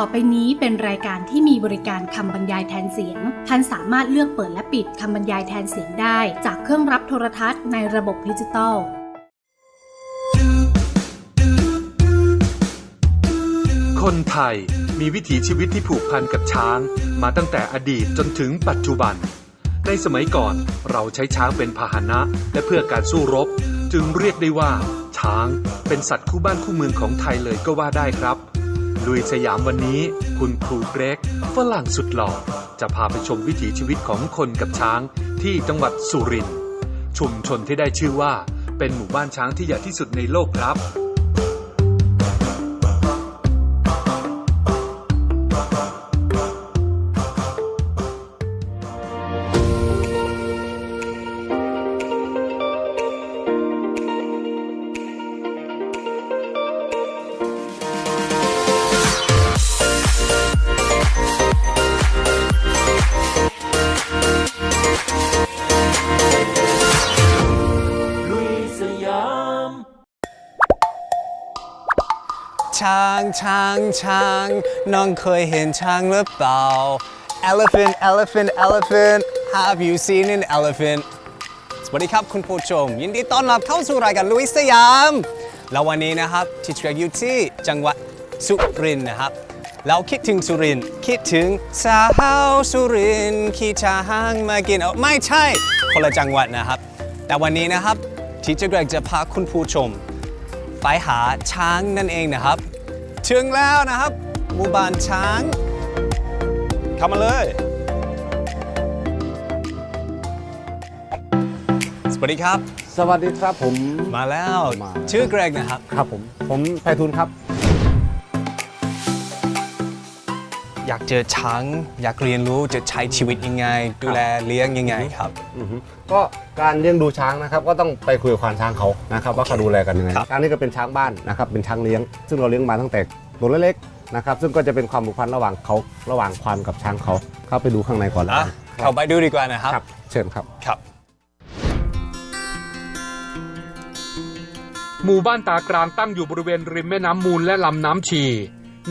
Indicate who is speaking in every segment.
Speaker 1: ต่อไปนี้เป็นรายการที่มีบริการคำบรรยายแทนเสียง ท่านสามารถเลือกเปิดและปิดคำบรรยายแทนเสียงได้ จากเครื่องรับโทรทัศน์ในระบบดิจิตอล
Speaker 2: คนไทยมีวิถีชีวิตที่ผูกพันกับช้าง มาตั้งแต่อดีตจนถึงปัจจุบัน ในสมัยก่อนเราใช้ช้างเป็นพาหนะและเพื่อการสู้รบ จึงเรียกได้ว่า ช้างเป็นสัตว์คู่บ้านคู่เมืองของไทยเลยก็ว่าได้ครับ ลุยสยามวันนี้ คุณครูเกรกฝรั่งสุดหล่อ จะพาไปชมวิถีชีวิตของคนกับช้างที่จังหวัดสุรินทร์ชุมชนที่ได้ชื่อว่า เป็นหมู่บ้านช้างที่ใหญ่ที่สุดในโลกครับ
Speaker 3: ช้างช้างช้างน้องเคยเห็นช้างหรือเปล่า elephant elephant elephant have you seen an elephant สวัสดีครับคุณผู้ชม ยินดีต้อนรับเข้าสู่รายการลุยสยาม แล้ววันนี้นะครับที่เทรกอยู่ที่จังหวัดสุรินทร์นะครับ เราคิดถึงสุรินทร์คิดถึงสาวสุรินทร์ขี่ช้างมากินเอาไม่ใช่คนละจังหวัดนะครับ แต่วันนี้นะครับที่เจเกรกจะพาคุณผู้ชม ไปหาช้างนั่นเองนะครับถึงแล้วนะครับหมู่บ้านช้างเข้ามาเลย สวัสดีครับ
Speaker 4: สวัสดีครับผม
Speaker 3: มาแล้ว
Speaker 4: มา
Speaker 3: ชื่อเกรกนะครับ
Speaker 4: ครับผม ผมไพฑูรย์ครับ
Speaker 3: อยากเจอช้างอยากเรียนรู้จะใช้ชีวิตยังไง ดูแลเลี้ยงยังไงครับ
Speaker 4: อือฮึก็การเลี้ยงดูช้างนะครับก็ต้องไปคุยกับควานช้างเขานะครับว่าเขาดูแลกันยังไง
Speaker 3: ครับ
Speaker 4: ช้างนี่ก็เป็นช้างบ้านนะครับเป็นช้างเลี้ยง ซึ่งเราเลี้ยงมาตั้งแต่ตัวเล็กๆนะครับซึ่งก็จะเป็นความผูกพันระหว่างเขาระหว่างควานกับช้างเขาเข้าไปดูข้างในก่อนแล้ว
Speaker 3: อะ
Speaker 4: กัน
Speaker 3: เข้าไปดูดีกว่านะครับ
Speaker 4: ครับเชิญครับ
Speaker 3: ครับ
Speaker 2: หมู่บ้านตากลางตั้งอยู่บริเวณริมแม่น้ำมูลและลำน้ำชี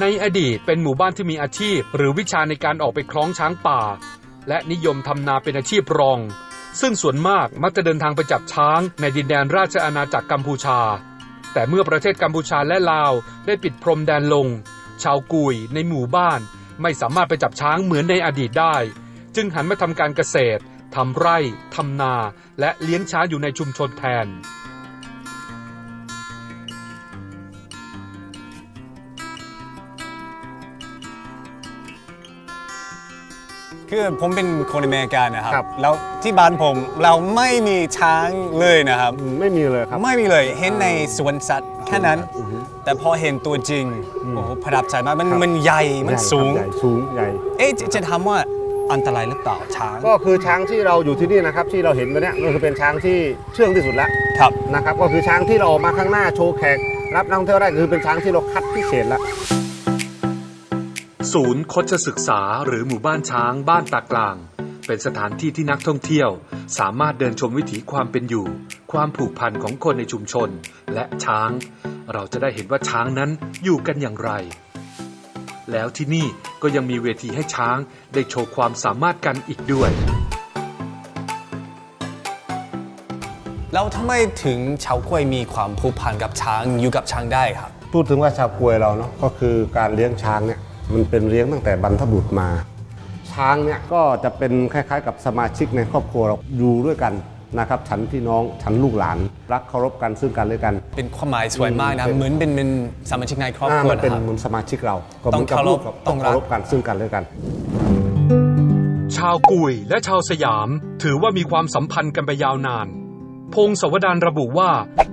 Speaker 2: ในอดีตเป็นหมู่บ้านที่มีอาชีพ หรือวิชาในการออกไปคล้องช้างป่า และนิยมทำนาเป็นอาชีพรอง ซึ่งส่วนมากมักจะเดินทางไปจับช้างในดินแดนราชอาณาจักรกัมพูชา แต่เมื่อประเทศกัมพูชาและลาวได้ปิดพรมแดนลง ชาวกุยในหมู่บ้านไม่สามารถไปจับช้างเหมือนในอดีตได้ จึงหันมาทำการเกษตรทำไร่ทำนา และเลี้ยงช้างอยู่ในชุมชนแทน
Speaker 3: คือผมเป็นคนอเมริกันนะครับ
Speaker 4: ครับ
Speaker 3: แล้วที่บ้านผมเราไม่มีช้างเลยนะครับ
Speaker 4: อืมไม่มีเลยครับ
Speaker 3: ไม่มีเลยเห็นในสวนสัตว์แค่นั้น
Speaker 4: อือฮึ
Speaker 3: แต่พอเห็นตัวจริง
Speaker 4: อืม
Speaker 3: โอ้โหประทับใจมากมัน
Speaker 4: ครับ
Speaker 3: มันใหญ่มัน
Speaker 4: ใหญ่ครับ
Speaker 3: สูง
Speaker 4: ใหญ่สูงใหญ่
Speaker 3: เอ๊ะจะจะถามว่าอันตรายหรือเปล่าช้าง
Speaker 4: ก็คือช้างที่เราอยู่ที่นี่นะครับที่เราเห็นตัวเนี้ยมันคือเป็นช้างที่เชื่องที่สุดแล้ว
Speaker 3: ครับ
Speaker 4: นะครับ ก็คือช้างที่เราออกมาข้างหน้าโชว์แขกรับนักท่องเที่ยวได้คือเป็นช้างที่เราคัดพิเศษแล้ว
Speaker 2: ศูนย์คชศึกษาหรือหมู่บ้านช้างบ้านตากลาง เป็นสถานที่ที่นักท่องเที่ยว สามารถเดินชมวิถีความเป็นอยู่ ความผูกพันของคนในชุมชน และช้าง เราจะได้เห็นว่าช้างนั้นอยู่กันอย่างไร แล้วที่นี่ก็ยังมีเวทีให้ช้างได้โชว์ความสามารถกันอีกด้วย
Speaker 3: แล้วทำไมถึงชาวกล้วยมีความผูกพันกับช้างอยู่กับช้างได้ครับ
Speaker 4: พูดถึงว่าชาวกวยเราเนาะก็คือการเลี้ยงช้างเนี่ย มันเป็นเลี้ยงตั้งแต่บรรพบุรุษมา ช้างเนี่ยก็จะเป็นคล้ายๆ กับสมาชิกในครอบครัวเราอยู่ด้วยกันนะครับฉันพี่น้องฉันลูกหลาน รักเคารพกันซึ่งกันและกัน
Speaker 3: เป็นความหมายสวยมากนะ
Speaker 4: เป็น
Speaker 3: เหมือนเป็นเป็นสมาชิกในครอบ
Speaker 4: อ่า
Speaker 3: ครัว
Speaker 4: มัน
Speaker 3: นะ
Speaker 4: เป็น
Speaker 3: ครับ
Speaker 4: เหมือนสมาชิกเราก็ห
Speaker 3: ต้อ
Speaker 4: มื
Speaker 3: ง
Speaker 4: นกับ
Speaker 3: เคารพ
Speaker 4: ลูกกับ
Speaker 3: ต้
Speaker 4: ต้
Speaker 3: อ
Speaker 4: องง
Speaker 3: รัก
Speaker 4: เคารพกันซึ่งกันและกัน
Speaker 2: ชาวกุยและชาวสยาม ถือว่ามีความสัมพันธ์กันไปยาวนาน พงศาวดารระบุว่า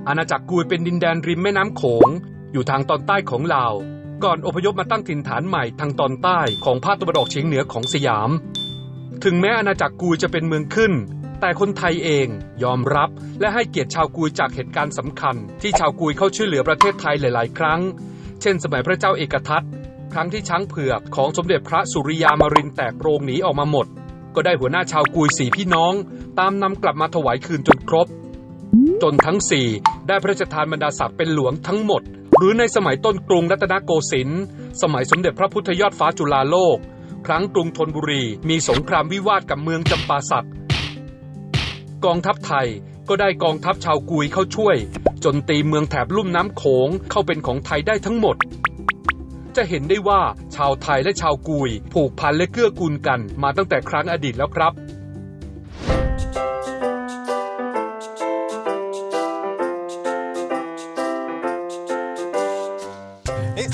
Speaker 2: อาณาจักรกุยเป็นดินแดนริมแม่น้ำโขง อยู่ทางตอนใต้ของลาว ก่อนอพยพมาตั้งถิ่นฐานใหม่ทางตอนใต้ของภาคตะวันออกเฉียงเหนือของสยาม ถึงแม้อาณาจักรกุยจะเป็นเมืองขึ้น แต่คนไทยเองยอมรับและให้เกียรติชาวกุยจากเหตุการณ์สำคัญ ที่ชาวกุยเข้าช่วยเหลือประเทศไทยหลาย ๆ ครั้ง เช่น สมัยพระเจ้าเอกทัตครั้งที่ช้างเผือกของสมเด็จพระสุริยามารินแตกโรงหนีออกมาหมด ก็ได้หัวหน้าชาวกุยสี่พี่น้อง ตามนำกลับมาถวายคืนจนครบ จนทั้งสี่ได้พระราชทานบรรดาศักดิ์เป็นหลวงทั้งหมด รือในสมัยต้นกรุงรัตนโกสินทร์สมัยสมเด็จพระพุทธยอดฟ้าจุฬาโลก ครั้งกรุงธนบุรีมีสงครามวิวาทกับเมืองจำปาสักกองทัพไทยก็ได้กองทัพชาวกุยเข้าช่วย จนตีเมืองแถบลุ่มน้ำโขงเข้าเป็นของไทยได้ทั้งหมด จะเห็นได้ว่าชาวไทยและชาวกุยผูกพันและเกื้อกูลกันมาตั้งแต่ครั้งอดีตแล้วครับ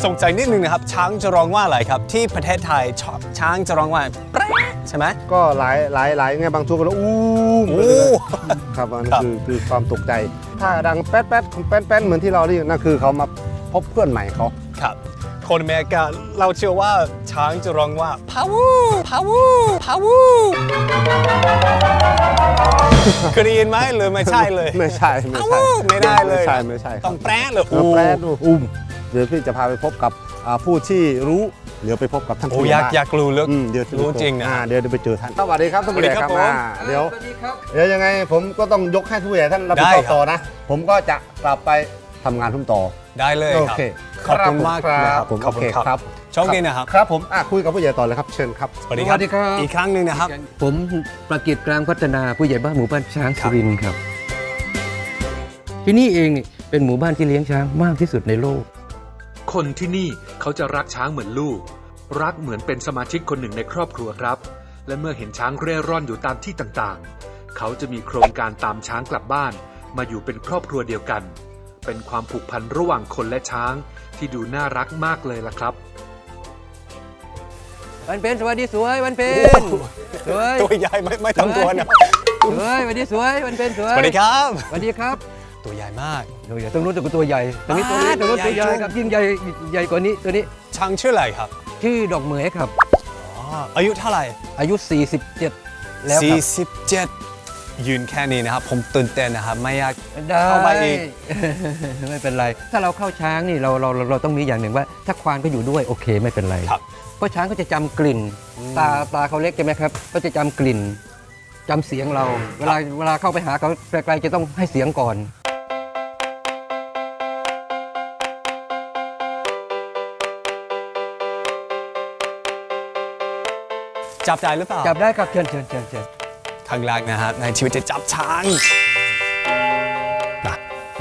Speaker 3: สงสัยนิดนึงนะครับ ช้างจะร้องว่าอะไรครับ ที่ประเทศไทยชช้างจะร้องว่าแปร๊ะใช่ไหม
Speaker 4: ก็หลายหลายหลายไงบางช่วงก็แล้วอู้
Speaker 3: โอ้
Speaker 4: ครับอันนี้
Speaker 3: ครับ
Speaker 4: คือคือความตกใจ ถ้าดังแป๊ดแป๊ดแป๊ดแป๊ดเหมือนที่เราได้ยินนั่นคือเขามาพบเพื่อนใหม่เขา
Speaker 3: ครับ คนอเมริกาเราเชื่อว่าช้างจะร้องว่าพาวูพาวูพาวูเคยได้ยินไหมหรือไม่ใช่เลย
Speaker 4: ไม่ใช่ไม่
Speaker 3: อ้า
Speaker 4: ใช่
Speaker 3: วไม่ได้เลย
Speaker 4: ไม่ใช่ไม่ใช่
Speaker 3: ต้องแปรเลย
Speaker 4: แล้วแปรดอุ้ม เดี๋ยวพี่จะพาไปพบกับอ่าผู้ที่รู้เดี๋ยวไปพบกับท่าน
Speaker 3: โอ้
Speaker 4: ผู้
Speaker 3: อยาก
Speaker 4: บ้น
Speaker 3: อยากรู้เรื่อง
Speaker 4: อืมเดี๋ยวจะ
Speaker 3: รู้จริงนะ
Speaker 4: อ่าเดี๋ยวจะไปเจอท่านสวัสดีครับท่านผู้ใหญ่ครับ
Speaker 3: สวัสดีครับ
Speaker 4: อ่าเดี๋ยวเดี๋ยวยังไงผมก็ต้องยกให้ผู้ใหญ่ท่านรับผิดชอบ
Speaker 3: ได้ครับ
Speaker 4: ต่อนะ ผมก็จะกลับไปทำงานทุ่มต่อ
Speaker 3: ได้เลย
Speaker 4: โอ
Speaker 3: ครับ
Speaker 4: เค
Speaker 3: ขอบคุณมาก
Speaker 4: ค
Speaker 3: นะ
Speaker 4: รับผม
Speaker 3: ขอบคุณ
Speaker 4: โเค
Speaker 3: รับโชคดีนะครับ
Speaker 4: ครับผมอะคุยกับผู้ใหญ่ต่อเลยครับเชิญครับ
Speaker 3: สวัสดีครับ
Speaker 5: สวัสดีครับ
Speaker 3: อีกครั้งหนึ่งนะครับ
Speaker 5: ผมประกิตกลางพัฒนาผู้ใหญ่บ้านหมู่บ้านช้าง
Speaker 3: ครั
Speaker 5: สุ
Speaker 3: บ
Speaker 5: รินทร์ครับที่นี่เองนี่เป็นหมู่บ้านที่เลี้ยงช้างมากที่สุดในโลก
Speaker 2: คนที่นี่เขาจะรักช้างเหมือนลูก รักเหมือนเป็นสมาชิกคนหนึ่งในครอบครัวครับ และเมื่อเห็นช้างเร่ร่อนอยู่ตามที่ต่างๆ เขาจะมีโครงการตามช้างกลับบ้าน มาอยู่เป็นครอบครัวเดียวกัน เป็นความผูกพันระหว่างคนและช้างที่ดูน่ารักมากเลยล่ะครับ
Speaker 5: วันเป็นสวัสดีสวยวันเป็นสวย
Speaker 3: ตัวใหญ่ไม่ไม่ต้องกลัวนะ
Speaker 5: สวยวันดีสวยวันเป็นสวย
Speaker 3: สวัสดีครับ
Speaker 5: สวัสดีครับ
Speaker 3: ตัวใหญ่มาก
Speaker 5: ตัวใหญ่ตรงนู้นตัวตัวใหญ่ตรงนี้ตัวนี้
Speaker 3: อ่า
Speaker 5: ตรงนู้นตัวใหญ่
Speaker 3: ใหญ่จุง
Speaker 5: ครับยิ่งใหญ่ใหญ่กว่านี้ตัวนี้
Speaker 3: ช้างชื่ออะไรครับ
Speaker 5: ชื่อดอกเหมยครับ
Speaker 3: อ๋ออายุเท่าไหร่
Speaker 5: อายุ 47 แล้วครับ
Speaker 3: 47 ยืนแค่นี้นะครับ ผมตื่นเต้นนะครับ ไม่อยาก
Speaker 5: ได้
Speaker 3: เข้าไปอีก
Speaker 5: ไม่เป็นไร ถ้าเราเข้าช้างนี่เราเราเราเราต้องมีอย่างหนึ่งว่า ถ้าควานก็อยู่ด้วยโอเคไม่เป็นไร
Speaker 3: ครับ
Speaker 5: เพราะช้างก็จะจำกลิ่น ตาตาเขาเล็กใช่ไหมครับก็จะจำกลิ่นจำเสียงเรา เวลาเวลาเข้าไปหาเขาไกลๆจะต้องให้เสียงก่อน
Speaker 3: จับได้หรือเปล่า
Speaker 5: จับได้ครับเชิญเชิญเชิญเชิญ
Speaker 3: ครั้งแรกนะครับในชีวิตจะจับช้าง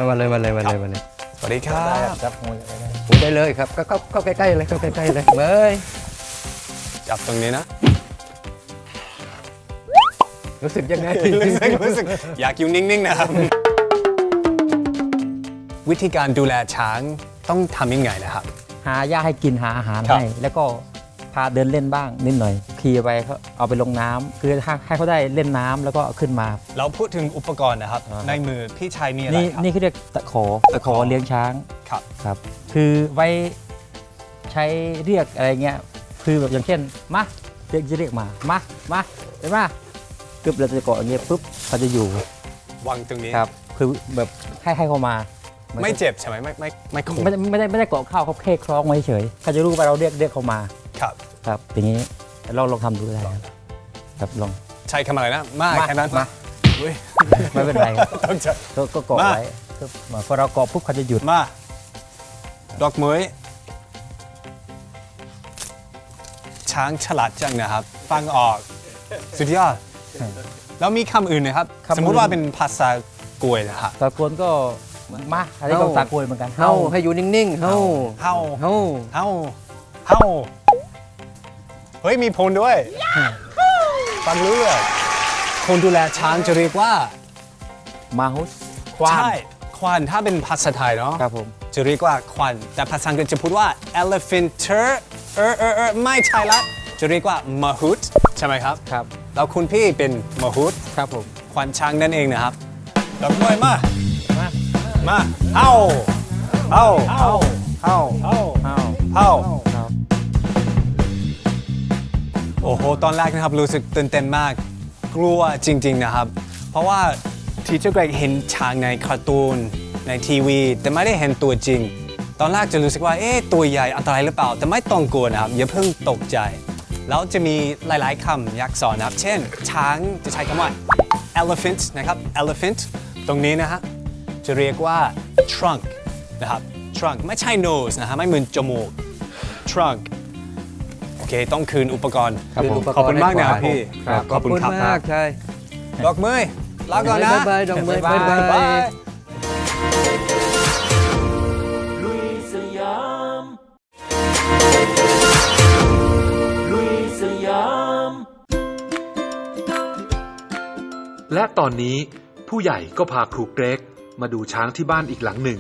Speaker 5: มาเลยมาเลยมาเลยมาเลย
Speaker 3: สวัสดีครับ
Speaker 5: โอ้ได้เลยครับก็เข้าเข้าใกล้ๆเลยเข้าใกล้ๆเลยเฮ้ย
Speaker 3: จับตรงนี้นะ
Speaker 5: รู้สึกยังไง
Speaker 3: รู้สึกรู้สึกอยากอยู่นิ่งๆนะครับ วิธีการดูแลช้างต้องทำยังไงนะครับ
Speaker 6: หาหญ้าให้กินหาอาหาร
Speaker 3: ครับ
Speaker 6: ให้แล้วก็พาเดินเล่นบ้างนิดหน่อยขี่ไปเขาเอาไปลงน้ำคือให้ให้เขาได้เล่นน้ำแล้วก็เอาขึ้นมา
Speaker 3: เราพูดถึงอุปกรณ์นะครับ
Speaker 6: อ่า
Speaker 3: ในมือพี่ชายมีอะไร
Speaker 6: นี่
Speaker 3: ครับ
Speaker 6: นี่คือเรียกตะขอตะขอเลี้ยงช้าง
Speaker 3: ครับ
Speaker 6: ครับ คือไว้ใช้เรียกอะไรเงี้ยคือแบบอย่างเช่นมาเรียกจะเรียกมามามาเห็นไหมกึบเราจะเกาะอย่างเงี้ยปุ๊บเขาจะอยู่
Speaker 3: วางตรงนี้
Speaker 6: ครับ คือแบบให้ให้เขามา
Speaker 3: ไม่เจ็บใช่ไหมไม่ไม่ไม่ขม
Speaker 6: ไม่ได้ไม่ได้ไม่ได้เกาะเข้าเขาแค่คล้องไว้เฉยเขาจะรู้ว่าเราเรียกเรียกเขามา
Speaker 3: ครับ
Speaker 6: ครับอย่างนี้เราลองทำดูได้ครับครับลอง
Speaker 3: ใช้คำอะไรนะ มา
Speaker 6: มา
Speaker 3: แค่นั้น
Speaker 6: มา
Speaker 3: อุ๊ย
Speaker 6: ไม่เป็นไรครับ
Speaker 3: ต้องจะ
Speaker 6: ก็ก็เกาะ
Speaker 3: มา
Speaker 6: ไว้ก็มาพอเราเกาะปุ๊บเขาจะหยุด
Speaker 3: มา ดอกเหมยช้างฉลาดจังนะครับ ฟังออก สุดยอด แล้วมีคำอื่นนะครับ
Speaker 6: คำอื่น
Speaker 3: สมมุติว่าเป็นภาษากลวยนะครับ
Speaker 6: สากลก็มาอันนี้ก็สากลเหมือนกัน
Speaker 5: เฮาให้อยู่นิ่งๆเฮา
Speaker 3: เฮา
Speaker 5: เฮา
Speaker 3: เฮาเฮา เฮ้ยมีพลด้วยฟังรู้เรื่องคนดูแลช้างจะเรียกว่า
Speaker 6: มาฮุสควาน
Speaker 3: ใช่ควานถ้าเป็นภาษาไทยเนาะ
Speaker 6: ครับผม
Speaker 3: จะเรียกว่าควานแต่ภาษาอังกฤษจะพูดว่า elephanter เออเออเออไม่ใช่ละจะเรียกว่า mahout ใช่ไหมครับ
Speaker 6: ครับ
Speaker 3: แล้วคุณพี่เป็น mahout
Speaker 6: ครับผม
Speaker 3: ควานช้างนั่นเองนะครับดอกไม้มา
Speaker 6: มา
Speaker 3: มาเอ้าเอ้าเอ้าเอ้า
Speaker 6: เอา
Speaker 3: โอ้โห ตอนแรกนะครับรู้สึกตื่นเต้นมาก กลัวจริง ๆนะครับ เพราะว่าทีเจอร์เกรกเห็นช้างในการ์ตูนในทีวี แต่ไม่ได้เห็นตัวจริง ตอนแรกจะรู้สึกว่าเอ๊ะตัวใหญ่อันตรายหรือเปล่า แต่ไม่ต้องกลัวนะครับอย่าเพิ่งตกใจ แล้วจะมีหลาย ๆคำอยากสอนนะครับ เช่น ช้างจะใช้คำว่า elephant นะครับ elephant ตรงนี้นะฮะจะเรียกว่า trunk นะครับ trunk ไม่ใช่ nose นะฮะไม่เหมือนจมูก trunk โอเค ต้องคืนอุปกรณ์
Speaker 5: ครับผม
Speaker 3: ขอบคุณมากนะครับพี่
Speaker 5: ครับขอบคุณ
Speaker 3: ครับ
Speaker 5: มากใช่
Speaker 3: ดอกมือลาก่อนนะ
Speaker 5: บ๊ายบายดอกมือ
Speaker 3: บ๊ายบาย
Speaker 5: บ๊ายบาย
Speaker 7: ลุยสยามลุยสยาม
Speaker 2: และตอนนี้ผู้ใหญ่ก็พาครูเกรกมาดูช้างที่บ้านอีกหลังหนึ่ง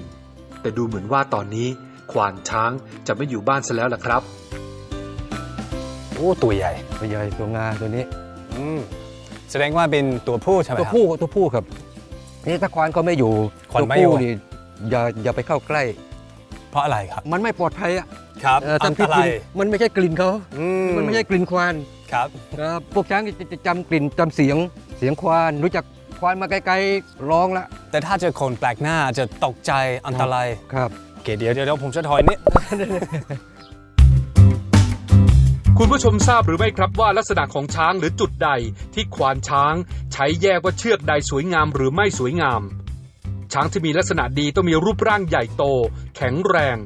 Speaker 2: แต่ดูเหมือนว่าตอนนี้ ควานช้างจะไม่อยู่บ้านซะแล้วล่ะครับ
Speaker 3: โอ้ตัวใหญ่
Speaker 5: ตัวใหญ่ตัวงาตัวนี้
Speaker 3: อืมแสดงว่าเป็นตัวผู้ใช่ไหม
Speaker 5: ตัว
Speaker 3: ครับ
Speaker 5: ผู้ตัวผู้ครับ นี่ถ้าควานก็ไม่อยู่
Speaker 3: ควาน
Speaker 5: ตัว
Speaker 3: ไม่อยู่
Speaker 5: ผู้นี่อย่าอย่าไปเข้าใกล้
Speaker 3: เพราะอะไรครับ
Speaker 5: มันไม่ปลอดภัยอะ
Speaker 3: ครับ
Speaker 5: เออ
Speaker 3: อั
Speaker 5: ถ้าน
Speaker 3: ต
Speaker 5: พิษ
Speaker 3: รา
Speaker 5: มัน
Speaker 3: ย
Speaker 5: มันไม่ใช่กลิ่นเขา
Speaker 3: อื
Speaker 5: มันไม่ใช่กลิ่นควาน
Speaker 3: ครับ
Speaker 5: ครับพวกช้างจะจะจำกลิ่นจำเสียงเสียงควานรู้จักควานมาไกลๆร้องละ
Speaker 3: แต่ถ้าเจอคนแปลกหน้าจะตกใจอันตราย
Speaker 5: ครับ
Speaker 3: โอเคเดี๋ยวเดี๋ยวเดี๋ยวผมจะถอยนิด
Speaker 2: คุณผู้ชมทราบหรือไม่ครับว่าลักษณะของช้างหรือจุดใดที่ควานช้าง ใช้แยกว่าเชือกใดสวยงามหรือไม่สวยงาม ช้างที่มีลักษณะดีต้องมีรูปร่างใหญ่โต แข็งแรง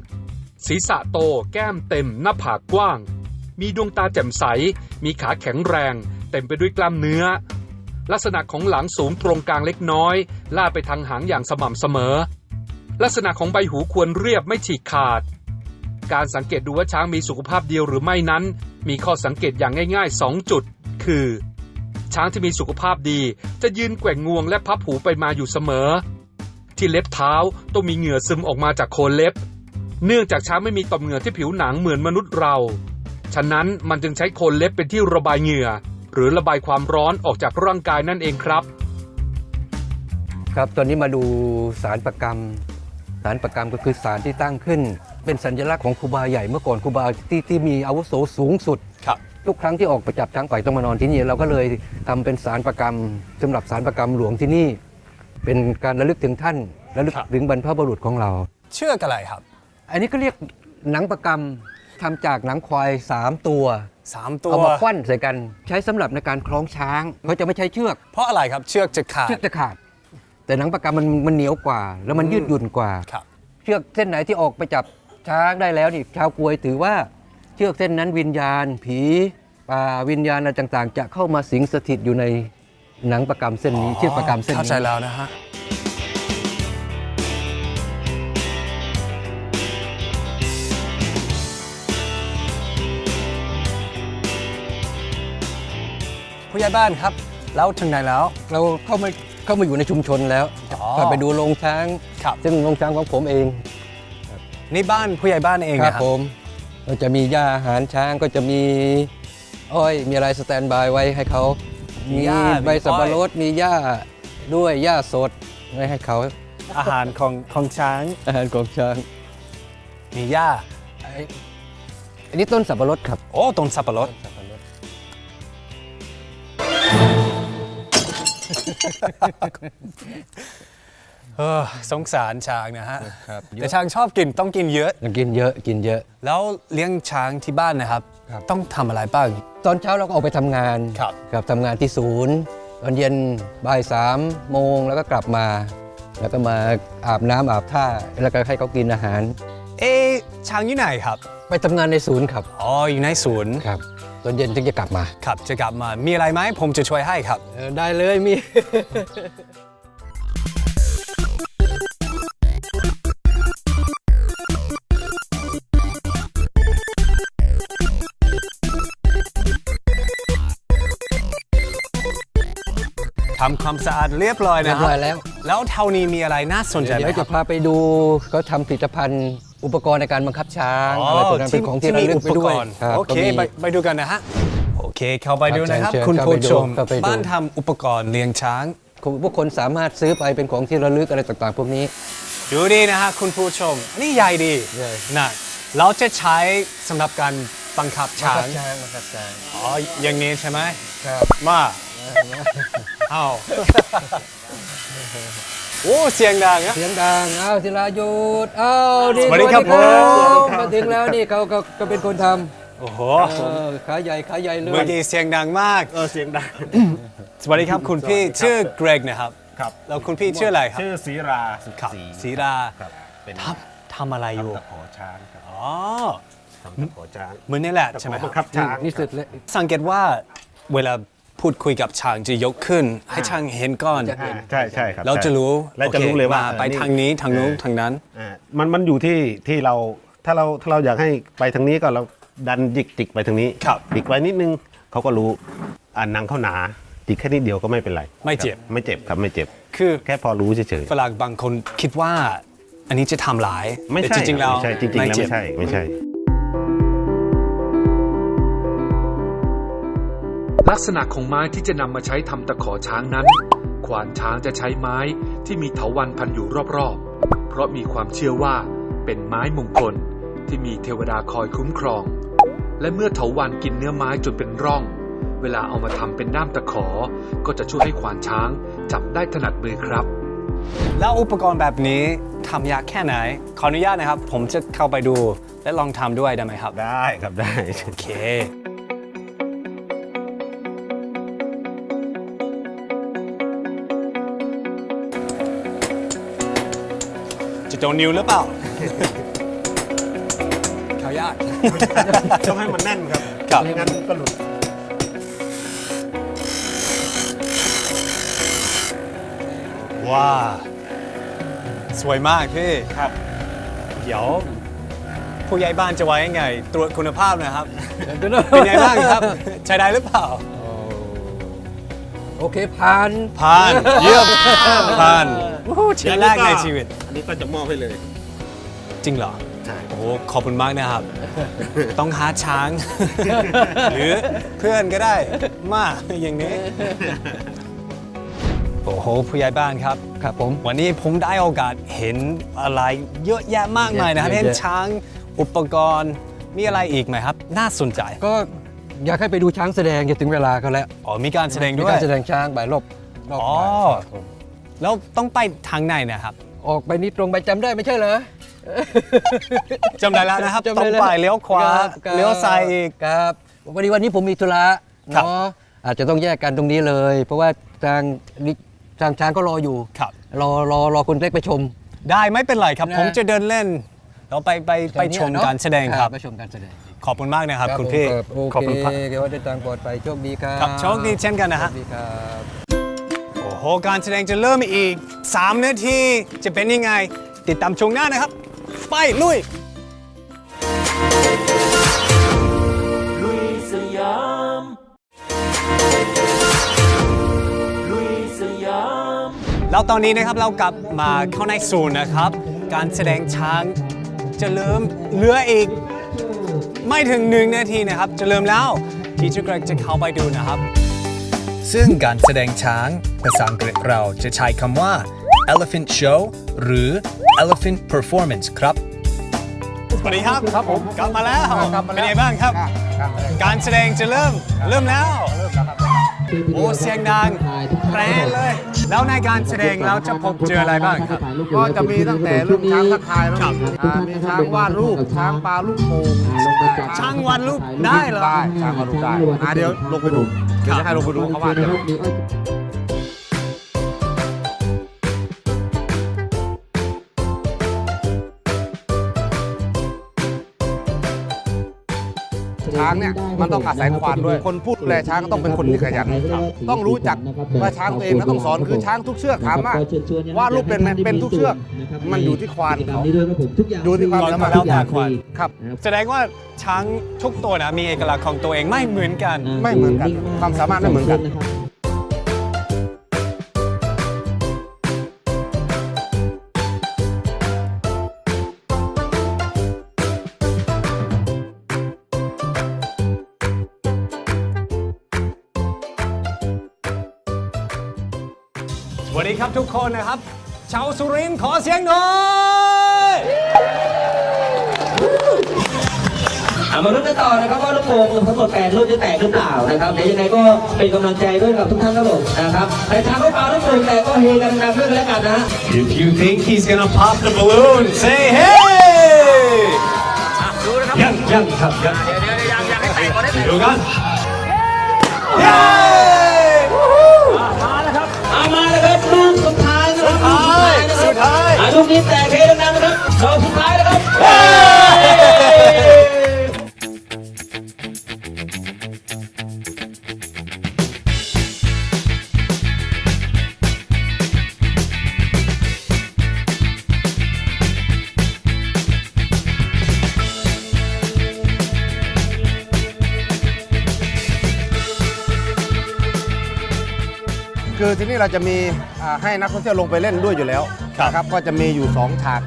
Speaker 2: ศีรษะโต แก้มเต็ม หน้าผากกว้าง มีดวงตาแจ่มใส มีขาแข็งแรง เต็มไปด้วยกล้ามเนื้อ ลักษณะของหลังสูงตรงกลางเล็กน้อย ลาดไปทางหางอย่างสม่ำเสมอ ลักษณะของใบหูควรเรียบไม่ฉีกขาด การสังเกตดูว่าช้างมีสุขภาพเดียวหรือไม่นั้น มีข้อสังเกตอย่างง่าย ๆ 2 จุด คือ ช้างที่มีสุขภาพดีจะยืนแกว่งงวงและพับหูไปมาอยู่เสมอ ที่เล็บเท้าต้องมีเหงื่อซึมออกมาจากโคนเล็บ เนื่องจากช้างไม่มีต่อมเหงื่อที่ผิวหนังเหมือนมนุษย์เรา ฉะนั้นมันจึงใช้โคนเล็บเป็นที่ระบายเหงื่อ หรือระบายความร้อนออกจากร่างกายนั่นเองครับ
Speaker 5: ครับตอนนี้มาดูสารประกรรม สารประกรรมก็คือสารที่ตั้งขึ้น เป็นสัญลักษณ์ของครูบาใหญ่เมื่อก่อนครูบาที่ที่มีอาวุโสสูงสุด
Speaker 3: ครับ
Speaker 5: ทุกครั้งที่ออกไปจับช้างปล่อยต้องมานอนที่นี่เราก็เลยทำเป็นสารประกรรมสำหรับสารประกรรมหลวงที่นี่ เป็นการระลึกถึงท่านระลึก
Speaker 3: ครับ
Speaker 5: ถึงบรรพบุรุษของเรา
Speaker 3: เชือกอะไรครับ
Speaker 5: อันนี้ก็เรียกหนังประกรรมทำจากหนังควาย 3 ตัว
Speaker 3: สามตัว
Speaker 5: เอามาควันใส่กันใช้สำหรับในการคล้องช้างเขาจะไม่ใช้เชือก
Speaker 3: เพราะอะไรครับเชือกจะขาด
Speaker 5: เชือกจะขาด แต่หนังประกรรมมันมันเหนียวกว่า แล้วมันยืดหยุ่นกว่า
Speaker 3: ครับ
Speaker 5: เชือกเส้นไหนที่ออกไปจับ ช้างได้แล้วนี่ชาวกวยถือว่าเชือกเส้นนั้นวิญญาณ ผีป่าวิญญาณอะไรต่างๆ จะเข้ามาสิงสถิตอยู่ในหนังประกรรมเส้นนี้เชือกประกรรมเส้น
Speaker 3: เข้าใจ
Speaker 5: นี้
Speaker 3: แล้วนะฮะ ผู้ใหญ่บ้านครับ แล้วถึงไหนแล้ว
Speaker 5: เราเข้ามาเข้ามาอยู่ในชุมชนแล้ว
Speaker 3: อ๋อ
Speaker 5: ก็ไปดูโรงช้าง
Speaker 3: ครับ
Speaker 5: ซึ่งโรงช้างของผมเอง
Speaker 3: นี่บ้านผู้ใหญ่บ้านเอง
Speaker 5: ครับ
Speaker 3: นะครั
Speaker 5: ผ
Speaker 3: บ
Speaker 5: มก็จะมีหญ้าอาหารช้างก็จะมีอ้อยมีอะไรสแตนบายไว้ให้เขา
Speaker 3: มี
Speaker 5: มี
Speaker 3: หญ้า
Speaker 5: ใบสับปะรดมีหญ้าด้วยหญ้าสดไว้ให้เขา
Speaker 8: อาหารของของช้าง
Speaker 5: อาหารของช้าง
Speaker 3: มีหญ้า
Speaker 5: ไอ้อันนี้ต้นสับปะรดครับ
Speaker 3: โอ้ต้นสับปะรด เออสงสารช้างนะฮะ
Speaker 5: ครับ
Speaker 3: แต่ช้างชอบกินต้องกินเยอะ
Speaker 5: กินเยอะกินเยอะ
Speaker 3: แล้วเลี้ยงช้างที่บ้านนะครับ
Speaker 5: ครับ
Speaker 3: ต้องทำอะไรบ้าง
Speaker 5: ตอนเช้าเราก็ออกไปทำงาน
Speaker 3: ครับ
Speaker 5: ครับทำงานที่ศูนย์ ตอนเย็นบ่ายสามโมงแล้วก็กลับมา แล้วก็มาอาบน้ำอาบท่า แล้วก็ให้เขากินอาหาร
Speaker 3: เอ๊ะช้างอยู่ไหนครับ
Speaker 5: ไปทำงานในศูนย์ครับ
Speaker 3: อ๋ออยู่ในศูนย์
Speaker 5: ครับ ตอนเย็นถึงจะกลับมา
Speaker 3: ครับจะกลับมามีอะไรไหมผมจะช่วยให้ครับ
Speaker 5: เออได้เลยมี
Speaker 3: ทำความสะอาดเรียบร้อย
Speaker 5: เรีย
Speaker 3: นะ
Speaker 5: บ
Speaker 3: ครั
Speaker 5: ร้
Speaker 3: บ
Speaker 5: อยแล้ว
Speaker 3: แล้วเท่านี้มีอะไรน่าสนใจไห
Speaker 5: เดี๋
Speaker 3: ม
Speaker 5: ยว
Speaker 3: ค
Speaker 5: จะ
Speaker 3: รับ
Speaker 5: พาไปดูเขาทำผลิตภัณฑ์อุปกรณ์ในการบังคับช้างอะไรพวกนั้นเป็นของที่ระลึกไปด้วย
Speaker 3: โอเค
Speaker 5: ก็มี
Speaker 3: ไปไปดูกันนะฮะ โอเค เข้าไปดูนะครับ
Speaker 5: เชิญ
Speaker 3: คุณ
Speaker 5: เข้าไป
Speaker 3: ผู้ชม
Speaker 5: ดูเข้าไปดู
Speaker 3: บ้านทำอุปกรณ์เลี้ยงช้าง
Speaker 5: พวกคนสามารถซื้อไปเป็นของที่ระลึกอะไรต่างๆ พวกนี้
Speaker 3: ดูดีนะฮะคุณผู้ชม นี่ใหญ่ดี
Speaker 5: ใหญ่
Speaker 3: นะเราจะใช้สำหรับการบังคับช้าง
Speaker 5: ช้างนะครับช้าง
Speaker 3: อ๋ออย่างนี้ใช่ไหม
Speaker 5: ครับ
Speaker 3: มาเอาโอ้เสียงดังอะ
Speaker 5: เสียงดังอ้าวศิลาหยุดอ้าวนี่
Speaker 3: สวัสดีครับ
Speaker 5: สวัส
Speaker 3: ผม
Speaker 5: มาถึงแล้วนี่เขาเขาก็เป็นคนท
Speaker 3: โอ้โหำ
Speaker 5: เออขาใหญ่ขาใหญ่เล
Speaker 3: เมื่อยกี้เสียงดังมาก
Speaker 8: เออเสียงดัง
Speaker 3: สวัสดีครับคุณพี่ชื่อเกรกนะครับ
Speaker 8: ครับ
Speaker 3: แล้วคุณพี่ชื่ออะไรครับ
Speaker 8: ชื่อศรีรา
Speaker 3: ครับ
Speaker 8: ศรี
Speaker 3: ศรีรา
Speaker 8: ครับเป็น
Speaker 3: ทำทำอะไรอยู่
Speaker 4: ตะขอช้างครับ
Speaker 3: อ๋อ
Speaker 4: ทำตะขอช้าง
Speaker 3: เหมือนนี่แหละ
Speaker 4: ตะข
Speaker 3: ใช่ไหม
Speaker 4: อ
Speaker 3: ค
Speaker 4: บั
Speaker 3: รับ
Speaker 4: งคับช้าง
Speaker 5: นี่สุดเลย
Speaker 3: สังเกตว่าเวลา พูดคุยกับช้างจะยกขึ้น ให้ช้างเห็นก่อน
Speaker 5: จะเห็น
Speaker 4: ใช่ใช่ครับ
Speaker 3: เราจะรู้
Speaker 4: แล้วจะรู้เลยว่า
Speaker 3: โอค
Speaker 4: เออ
Speaker 3: ไปทางนี้ทางนู้นทางนั้น
Speaker 4: อ่ามันมันอยู่ที่ที่เราถ้าเราถ้าเราอยากให้ไปทางนี้ก็เราดันจิกจิกไปทางนี้
Speaker 3: ครับ
Speaker 4: จิกไว้นิดนึงเขาก็รู้อ่าหนังเขาหนาจิกแค่นิดเดียวก็ไม่เป็นไร
Speaker 3: ไม่เจ็บ
Speaker 4: ครับไม่เจ็บครับไม่เจ็บ
Speaker 3: คือ
Speaker 4: แค่พอรู้เฉย
Speaker 3: ฝรั่งบางคนคิดว่า อันนี้จะทำร้าย
Speaker 4: ๆไม่
Speaker 3: แต่
Speaker 4: ใช่
Speaker 3: จริงๆแล้ว
Speaker 4: ไม่ใช่จริงๆแล้ว
Speaker 3: เจ็บ
Speaker 4: ไม่ใช่ไม่ใช่
Speaker 2: ลักษณะของไม้ที่จะนำมาใช้ทำตะขอช้างนั้น ขวานช้างจะใช้ไม้ที่มีเถาวัลย์พันอยู่รอบๆ เพราะมีความเชื่อว่าเป็นไม้มงคลที่มีเทวดาคอยคุ้มครอง และเมื่อเถาวัลย์กินเนื้อไม้จนเป็นร่อง เวลาเอามาทำเป็นด้ามตะขอ ก็จะช่วยให้ขวานช้างจับได้ถนัดมือครับ
Speaker 3: แล้วอุปกรณ์แบบนี้ทำยากแค่ไหน ขออนุญาตนะครับ ผมจะเข้าไปดูและลองทำด้วยได้ไหมครับ
Speaker 4: ได้ครับได้
Speaker 3: โอเค จะโดนนิ้วหรือเปล่าเขายาก
Speaker 4: ต้องให้มันแน่นครับ
Speaker 3: ครับ
Speaker 4: ไม่งั้นก็หลุด
Speaker 3: ว้าสวยมากพี่ ครับ เดี๋ยวผู้ใหญ่บ้านจะไว้ยังไง ตรวจคุณภาพหนะครับ เป็นไงบ้างครับ ใช้ได้หรือเปล่า
Speaker 5: โอเคผ่าน
Speaker 3: ผ่าน เยี่ยมผ่านชิ้นแรกในชีวิต
Speaker 4: อันนี้ก็จะมอบให้เลย
Speaker 3: จริงเหรอ
Speaker 4: ใช่
Speaker 3: โอ้โหขอบคุณมากนะครับ ต้องหาช้าง หรือเพื่อนก็ได้ มาอย่างนี้ โอ้โหผู้ใหญ่บ้านครับ
Speaker 5: ครับผม
Speaker 3: วันนี้ผมได้โอกาสเห็นอะไรเยอะแยะมากมายนะครับ
Speaker 5: เยอะ
Speaker 3: เห็น
Speaker 5: เยอะ
Speaker 3: ช้างอุปกรณ์ มีอะไรอีกไหมครับ น่าสนใจ
Speaker 5: ก็อยากให้ไปดูช้างแสดงจะถึงเวลาเขาแล้ว
Speaker 3: อ๋อมีการแสดง
Speaker 5: มี
Speaker 3: ด้วย
Speaker 5: การแสดงช้างบ่ายรอบรอบ
Speaker 3: อ๋อ
Speaker 5: บ่ายครับผม
Speaker 3: แล้วต้องไปทางไหนนะครับ
Speaker 5: ออกไปนี่ตรงไปจำได้ไม่ใช่เหรอ
Speaker 3: จำได้แล้วนะครับ
Speaker 5: จำ
Speaker 3: ต้
Speaker 5: ด้
Speaker 3: อง
Speaker 5: แว
Speaker 3: ไปเลี้ยวขวา
Speaker 5: ครับครับ
Speaker 3: เลี้ยวซ้ายอีก
Speaker 5: ครับวันนี้วันนี้ผมมีธุระ
Speaker 3: ครับ
Speaker 5: เนาะอาจจะต้องแยกกันตรงนี้เลย เพราะว่าทางนี่ทางช้างก็รออยู่
Speaker 3: ครับ
Speaker 5: รอรอรอคนเล็กไปชม
Speaker 3: ได้ไม่เป็นไรครับ
Speaker 5: นะ
Speaker 3: ผมจะเดินเล่นเราไปไปไปชม
Speaker 5: เนอะ
Speaker 3: การแสดงครับ
Speaker 5: ไปชมการแสดง
Speaker 3: ขอบคุณมากนะครับ คุณพี่
Speaker 5: รับผม
Speaker 3: ขอบคุณ
Speaker 5: โอ
Speaker 3: ครับ
Speaker 5: เคเดี๋ยวเดินทางปลอดภัยโชคดีครับ
Speaker 3: ครับโชคดีเช่นกันนะฮะ
Speaker 5: โชคดีครับ
Speaker 3: โอ้โห การแสดงจะเริ่มอีก 3 นาทีจะเป็นยังไง ติดตามชมหน้านะครับ ไป ลุย
Speaker 7: ลุยสยามลุยสยาม
Speaker 3: แล้วตอนนี้นะครับเรากลับมาเข้าในศูนย์นะครับ การแสดงช้างจะเริ่มเหลืออีก ไม่ถึงหนึ่งนาทีนะครับ จะเริ่มแล้วที่จะเกรกจะเข้าไปดูนะครับ ซึ่งการแสดงช้าง ภาษาอังกฤษเราจะใช้คำว่า elephant show หรือ elephant performance ครับ สวัสดีครับครับผมกลับมาแล้ว เป็นไงบ้างครับ การแสดงจะเริ่มเริ่มแล้ว โอ้เสียงดังแปรเลย แล้วในการแสดงเราจะพบเจออะไรบ้างครับ
Speaker 4: ก็จะมีตั้งแต่เรื่องช้างทักทายแล้ว
Speaker 3: ครับ
Speaker 4: อ่ามีช้างวาดรูปช้างปลาลูกโป่ง
Speaker 3: ช่างวันรูปได้เหรอ
Speaker 4: ได้ช้างวาดรูปได้อ่าเดี๋ยวลงไปดู เดี๋ยวจะให้ลงไปดูเขาว่าดกัน ช้างเนี่ยมันต้องอาศัยควานด้วย คนพูดดูแลช้างก็ต้องเป็นคนที่ขยัน ต้องรู้จักว่าช้างตัวเองนะต้องสอนคือช้างทุกเชือกถามว่าว่าลูกเป็นไหมเป็นทุกเชือก มันอยู่ที่ควานเขาอยู่ที่ความสามารถ
Speaker 3: แล้วแต่ควาน
Speaker 4: ครับ
Speaker 3: แสดงว่าช้างทุกตัวนะมีเอกลักษณ์ของตัวเองไม่เหมือนกัน
Speaker 4: ไม่เหมือนกัน ความสามารถไม่เหมือนกัน
Speaker 3: ครับทุกคนนะครับ ชาวสุรินทร์ขอเสียงหน่อย
Speaker 9: อะมาลุ้นกันต่อนะครับว่าลูกโป่งทั้งหมด8ลูกจะแตกหรือเปล่านะครับเดี๋ยวยังไงก็เป็นกำลังใจด้วยกับทุกท่านครับผมนะครับใครทำไม่เปล่าลูกโป่งแตกก็เฮกันดังๆด้วยกันแล้วกันนะฮะ
Speaker 3: If you think he's gonna pop the balloon say hey ยังยังครับยังเดี๋ยวเดี๋ยวยังยังให้แตกก่อนให้แตก ดูกันเย้
Speaker 9: เอามาเลยครับลูกสุดท้ายนะครับลูก
Speaker 3: ท้ายสุดท้าย
Speaker 9: อาลูกนี้แตกเฮดังๆนะครับดอกสุดท้ายนะครับเฮ้ย
Speaker 4: คือที่นี่เราจะมีอ่าให้นักท่องเที่ยวลงไปเล่นด้วยอยู่แล้ว นะครับก็จะมีอยู่2ฉาก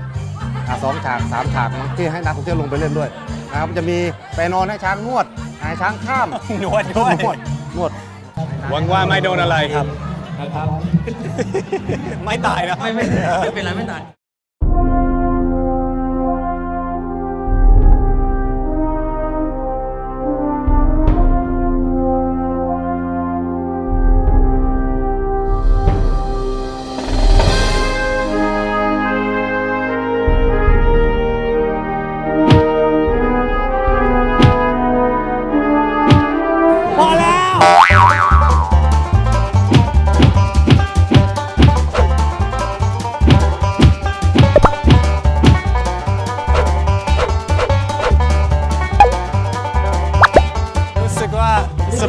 Speaker 4: อ่าสองฉากสามฉากมั้งที่ให้นักท่องเที่ยวลงไปเล่นด้วยนะครับจะมีไปนอนให้ช้างนวดให้ช้างข้าม
Speaker 3: นวดด้วย
Speaker 4: นวดนวด
Speaker 3: หวังว่าไม่โดนอะไรครับ ไม่ตายนะ
Speaker 9: ไม่ไม่ไม่เป็นไรไม่ตาย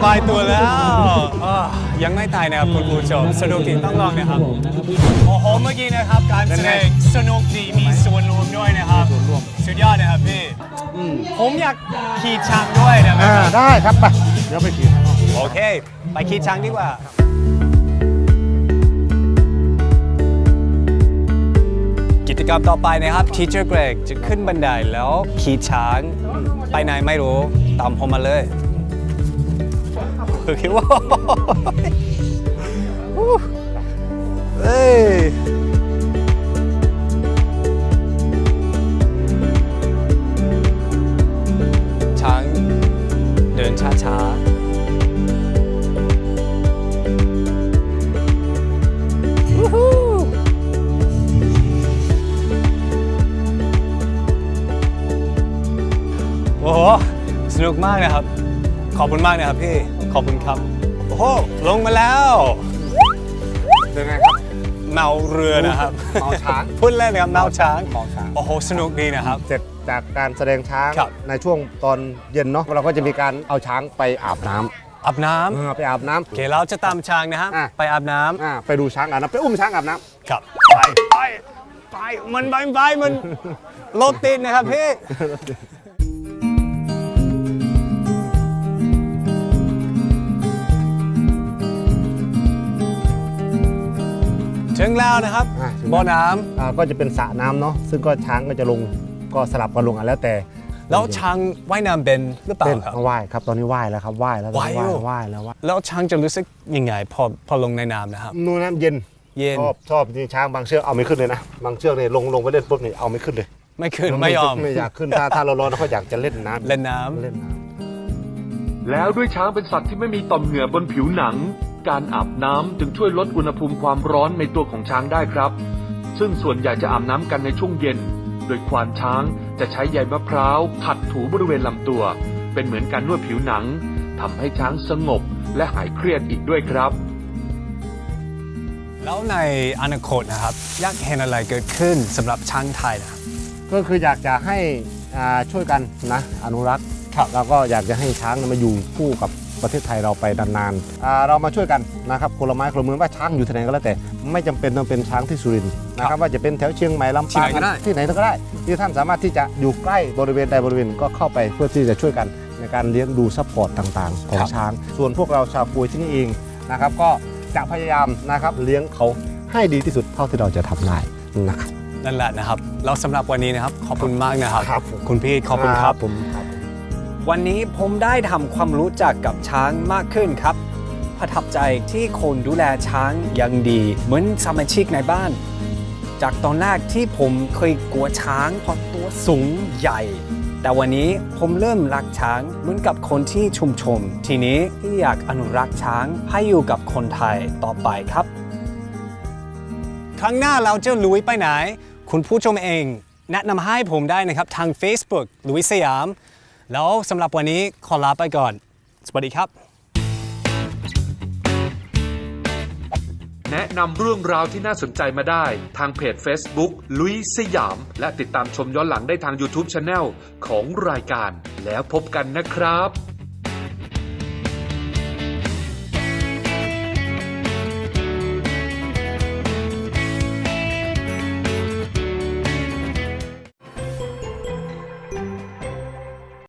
Speaker 3: บายตัวแล้วอ่ายังไม่ตายนะครับคุณผู้ชมสนุกดีต้องลองนะครับ โอ้โห เมื่อกี้นะครับ การแสดงสนุกดีมีส่วนรวมด้วยนะครับ สุดยอดนะครับพี่ ผมอยากขี่ช้างด้วยนะค
Speaker 4: อ่า
Speaker 3: รับ
Speaker 4: ได้ครับไปเดี๋ยวไปขี่
Speaker 3: โอเค ไปขี่ช้างดีกว่า กิจกรรมต่อไปนะครับ Teacher Greg จะขึ้นบันไดแล้วขี่ช้าง ไปไหนไม่รู้ ตามผมมาเลยโอเคว้าวเฮ้ยช้างเดินช้าๆโอ้โห สนุกมากนะครับ ขอบคุณมากนะครับพี่ ขอบคุณครับ โอ้โหลงมาแล้ว
Speaker 4: เป็นไงครับ
Speaker 3: เมาเรือนะครับ
Speaker 4: เมาช้าง
Speaker 3: พูดเล่นนะครับเมาช้าง
Speaker 4: เมาช้าง
Speaker 3: โอ้โหสนุกดีนะครับ
Speaker 4: เสร็จจากการแสดงช้าง
Speaker 3: ครับ
Speaker 4: ในช่วงตอนเย็นเนาะเราก็จะมีการเอาช้างไปอาบน้ำ
Speaker 3: อาบน้
Speaker 4: เออไปอาบน้ำ
Speaker 3: โอเคเราจะตามช้างนะครับ
Speaker 4: อะ
Speaker 3: ไปอาบน้ำ
Speaker 4: อ่าไปดูช้างอาบน้ำไปอุ้มช้างอาบน้ำำ
Speaker 3: ครับไปไปไปมันไปไปมันรถติดนะครับพี่ ถึงแล้วนะครับ
Speaker 4: อะถึงแล้ว
Speaker 3: บ่อน้
Speaker 4: อ่าก็จะเป็นสระน้ำเนาะซึ่งก็ช้างก็จะลงก็สลับกันลงอะแล้วแต่ำ
Speaker 3: แล้วช้างว่ายน้ำเป็นหรือเปล่า
Speaker 4: เต้น
Speaker 3: ครับ
Speaker 4: ว่ายครับตอนนี้ว่ายแล้วครับว่ายแล้วตอนนี้
Speaker 3: ว่ายอยู่
Speaker 4: ว่ายแล้วว่าย
Speaker 3: แล้วช้างจะรู้สึกยังไงพอพอลงในน้ำนะครับ
Speaker 4: นู่นน้ำเย็น
Speaker 3: เย็น
Speaker 4: ชอบชอบจริงๆช้างบางเชือกเอาไม่ขึ้นเลยนะบางเชือกเนี่ยลงลงไปเล่นปุ๊บนี่เอาไม่ขึ้นเลย
Speaker 3: ไม่ขึ้นไม่ยอม
Speaker 4: ไม่อยากขึ้นถ้าถ้าเราร้อนเขาอยากจะเล่นน้ำ
Speaker 3: เล่นน้ำ
Speaker 4: เล่นน้ำ
Speaker 2: แล้วด้วยช้างเป็นสัตว์ที่ไม่มีต่อมเหงื่อบนผิวหนัง การอาบน้ำจึงช่วยลดอุณหภูมิความร้อนในตัวของช้างได้ครับ ซึ่งส่วนใหญ่จะอาบน้ำกันในช่วงเย็น โดยควานช้างจะใช้ใยมะพร้าวขัดถูบริเวณลำตัว เป็นเหมือนการนวดผิวหนังทำให้ช้างสงบและหายเครียดอีกด้วยครับ
Speaker 3: แล้วในอนาคตนะครับอยากเห็นอะไรเกิดขึ้นสำหรับช้างไทยนะครับ
Speaker 4: ก็คืออยากจะให้อ่าช่วยกันนะอนุรักษ์แล้วก็อยากจะให้ช้างเนี่ยมาอยู่คู่กับ ประเทศไทยเราไปนานๆอ่าเรามาช่วยกันนะครับคนละไม้คนละมือว่าช้างอยู่ที่ไหนก็แล้วแต่ ไม่จำเป็นต้องเป็นช้างที่สุรินทร์นะครับว่าจะเป็นแถวเชียงใหม่ลำ
Speaker 3: ที่
Speaker 4: ปา
Speaker 3: ไหน
Speaker 4: ง
Speaker 3: ก็ได้
Speaker 4: ที่ไหนก็ได้ ที่ท่านสามารถที่จะอยู่ใกล้บริเวณใดบริเวณก็เข้าไปเพื่อที่จะช่วยกันในการเลี้ยงดูซัพพอร์ตต่างๆ ของช้าง ส่วนพวกเราชาวปุยที่นี่เองนะครับก็จะพยายามนะครับเลี้ยงเขาให้ดีที่สุดเท่าที่เราจะทำได้นะครับ
Speaker 3: นั่นแหละนะครับแล้วสำหรับวันนี้นะครับขอบคุณมากนะครับ
Speaker 4: ครับผม
Speaker 3: คุณพี่ขอบคุณครับ
Speaker 4: ผมครับ
Speaker 3: วันนี้ผมได้ทำความรู้จักกับช้างมากขึ้นครับ ประทับใจที่คนดูแลช้างย่างดี เหมือนสมาชิกในบ้าน จากตอนแรกที่ผมเคยกลัวช้างเพราะตัวสูงใหญ่ แต่วันนี้ผมเริ่มรักช้างเหมือนกับคนที่ชุมชนทีนี้ที่อยากอนุรักษ์ช้างให้อยู่กับคนไทยต่อไปครับ ครั้งหน้าเราจะลุยไปไหน คุณผู้ชมเอง แนะนำให้ผมได้นะครับทาง Facebook ลุยสยาม แล้วสำหรับวันนี้ขอลาไปก่อน สวัสดีครับ
Speaker 2: แน
Speaker 7: นะนำเรื่องราวที่น่าสนใจมาได้ ทางเพจ Facebook ลุยสยาม และติดตามชมย้อนหลังได้ทาง YouTube Channel ของรายการ แล้วพบกันนะครับ